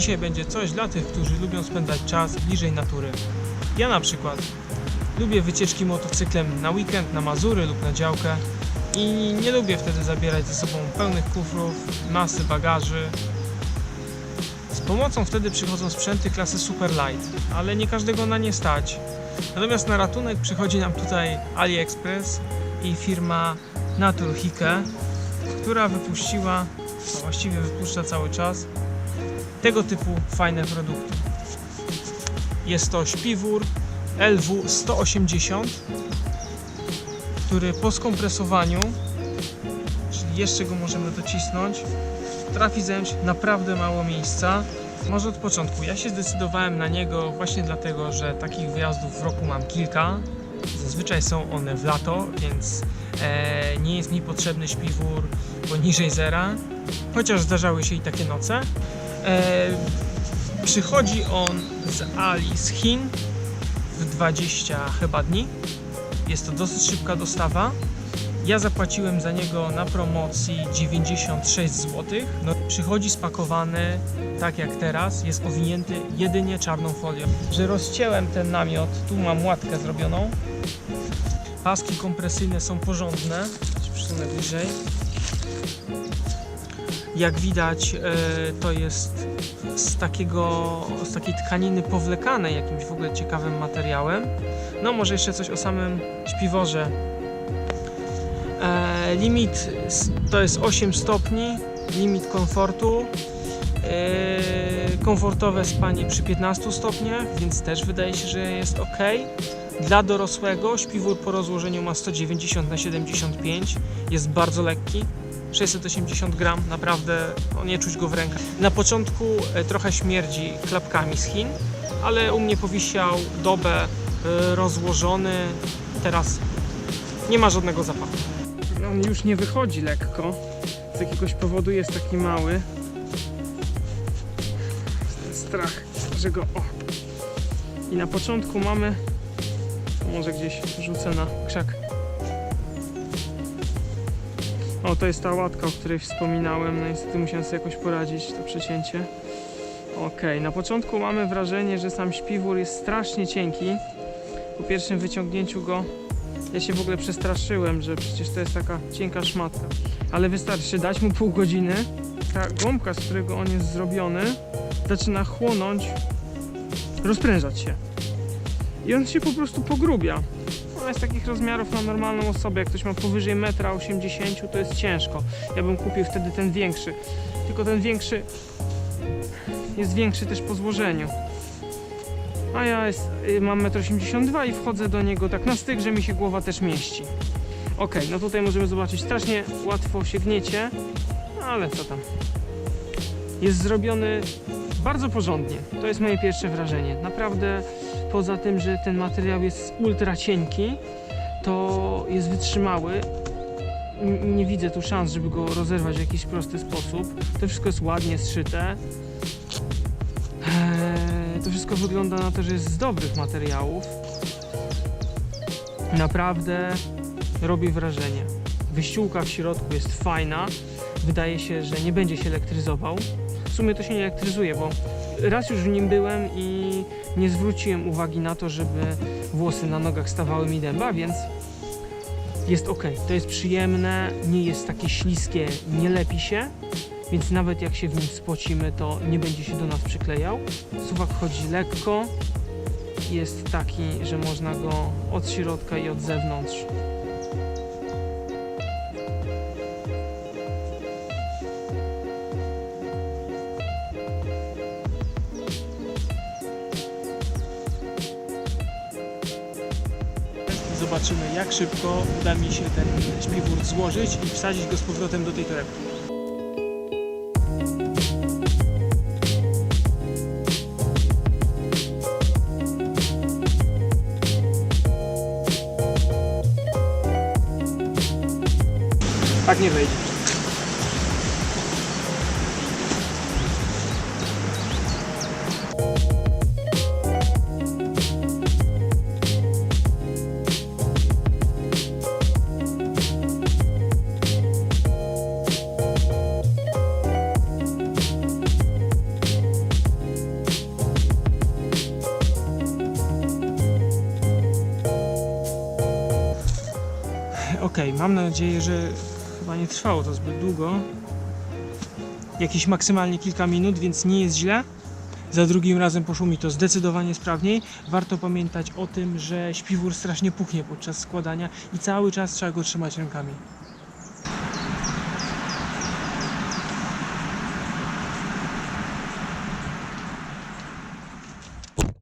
Dzisiaj będzie coś dla tych, którzy lubią spędzać czas bliżej natury. Ja na przykład lubię wycieczki motocyklem na weekend, na Mazury lub na działkę i nie lubię wtedy zabierać ze sobą pełnych kufrów, masy bagaży. Z pomocą wtedy przychodzą sprzęty klasy Super Light, ale nie każdego na nie stać. Natomiast na ratunek przychodzi nam tutaj AliExpress i firma Naturhike, która wypuściła, a właściwie wypuszcza cały czas, tego typu fajne produkty. Jest to śpiwór LW 180, który po skompresowaniu, czyli jeszcze go możemy docisnąć, trafi zająć naprawdę mało miejsca. Może od początku. Ja się zdecydowałem na niego właśnie dlatego, że takich wyjazdów w roku mam kilka. Zazwyczaj są one w lato, więc e, nie jest mi potrzebny śpiwór poniżej zera, chociaż zdarzały się i takie noce. E, przychodzi on z Ali z Chin w 20 chyba dni. Jest to dosyć szybka dostawa. Ja zapłaciłem za niego na promocji 96 zł. No, przychodzi spakowany tak jak teraz, jest owinięty jedynie czarną folią. Że rozcięłem ten namiot, tu mam łatkę zrobioną. Paski kompresyjne są porządne. Przesunę bliżej. Jak widać, e, to jest z takiego, z takiej tkaniny powlekanej jakimś w ogóle ciekawym materiałem. No może jeszcze coś o samym śpiworze. E, limit to jest 8 stopni, limit komfortu. E, komfortowe spanie przy 15 stopniach, więc też wydaje się, że jest ok. Dla dorosłego śpiwór po rozłożeniu ma 190 na 75, jest bardzo lekki. 680 gram, naprawdę no, nie czuć go w rękach. Na początku e, trochę śmierdzi klapkami z Chin, ale u mnie powisiał dobę e, rozłożony. Teraz nie ma żadnego zapachu. On już nie wychodzi lekko. Z jakiegoś powodu jest taki mały. Strach, że go. O. I na początku mamy. Może gdzieś rzucę na krzak. O, to jest ta łatka, o której wspominałem. No niestety musiałem sobie jakoś poradzić, to przecięcie. Okej, na początku mamy wrażenie, że sam śpiwór jest strasznie cienki. Po pierwszym wyciągnięciu go ja się w ogóle przestraszyłem, że przecież to jest taka cienka szmatka. Ale wystarczy dać mu pół godziny. Ta gąbka, z którego on jest zrobiony, zaczyna chłonąć, rozprężać się. I on się po prostu pogrubia. Ona jest takich rozmiarów na normalną osobę. Jak ktoś ma powyżej 1,80 m, to jest ciężko. Ja bym kupił wtedy ten większy. Tylko ten większy jest większy też po złożeniu. A ja jest, y, mam 1,82 m i wchodzę do niego tak na styk, że mi się głowa też mieści. Ok, no tutaj możemy zobaczyć strasznie łatwo się gniecie, ale co tam. Jest zrobiony bardzo porządnie. To jest moje pierwsze wrażenie. Naprawdę poza tym, że ten materiał jest ultra cienki, to jest wytrzymały. N- Nie widzę tu szans, żeby go rozerwać w jakiś prosty sposób. To wszystko jest ładnie zszyte. Eee, To wszystko wygląda na to, że jest z dobrych materiałów. Naprawdę robi wrażenie. Wyściółka w środku jest fajna. Wydaje się, że nie będzie się elektryzował. W sumie to się nie elektryzuje, bo raz już w nim byłem i nie zwróciłem uwagi na to, żeby włosy na nogach stawały mi dęba, więc jest ok. To jest przyjemne, nie jest takie śliskie, nie lepi się, więc nawet jak się w nim spocimy, to nie będzie się do nas przyklejał. Suwak chodzi lekko, jest taki, że można go od środka i od zewnątrz Zobaczymy, jak szybko uda mi się ten śpiwór złożyć i wsadzić go z powrotem do tej torebki. Tak nie wejdzie. Okej, mam nadzieję, że chyba nie trwało to zbyt długo. Jakieś maksymalnie kilka minut, więc nie jest źle. Za drugim razem poszło mi to zdecydowanie sprawniej. Warto pamiętać o tym, że śpiwór strasznie puchnie podczas składania i cały czas trzeba go trzymać rękami.